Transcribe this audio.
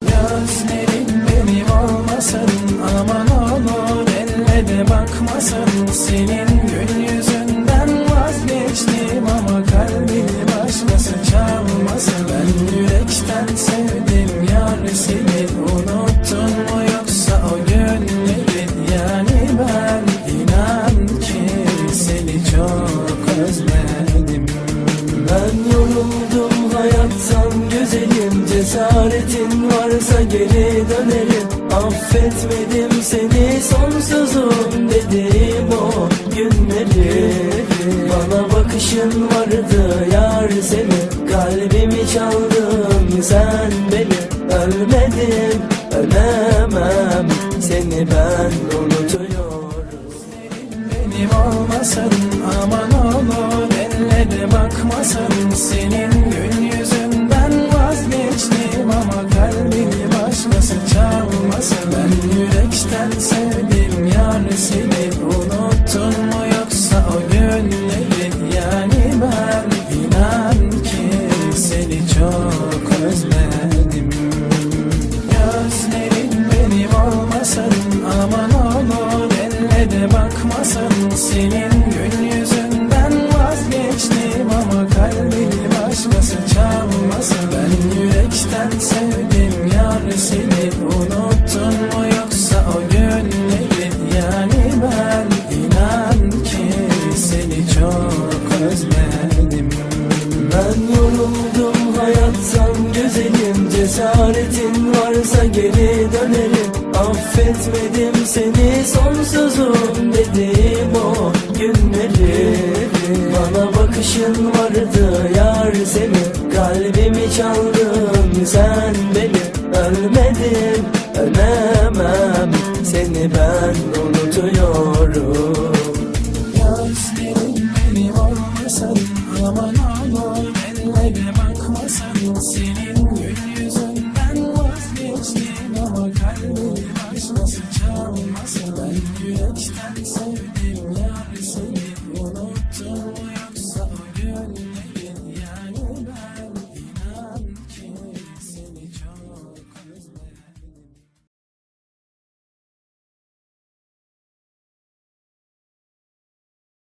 Gözlerin benim olmasın aman olur ellere bakmasın Senin Ben yoruldum hayattan güzelim Cesaretin varsa geri dönerim. Affetmedim seni sonsuzum dediğim o günleri. Bana bakışın vardı yar seni. Kalbimi çaldın sen beni. Ölmedim ölemem. Seni ben unutuyorum. Benim olmasın aman olur ellere bakmasın Senin gül yüzünden vazgeçtim ama kalbimi başkası çalmasın. Ben yürekten sevdim yar seni unuttun mu yoksa o günleri? Yani ben inan ki seni çok özledim. Gözlerin benim olmasın aman olur ellere bakmasın Senin yürekten sevdim yar seni unuttun mu yoksa o günleri? Yani ben inan ki seni çok özledim. Ben yoruldum hayattan güzelim Cesaretin varsa geri dönerim. Affetmedim seni sonsuzum dediğim o günleri. Bana bakışın vardı yar seni Kalbimi çaldın sen beni Ölmedim ölemem. Seni ben unutuyorum. Gözlerin benim olmasın aman olur ellere bakmasın. Senin gül yüzünden vazgeçtim ama kalbimi başkası çalmasın. Ben yürekten sevdim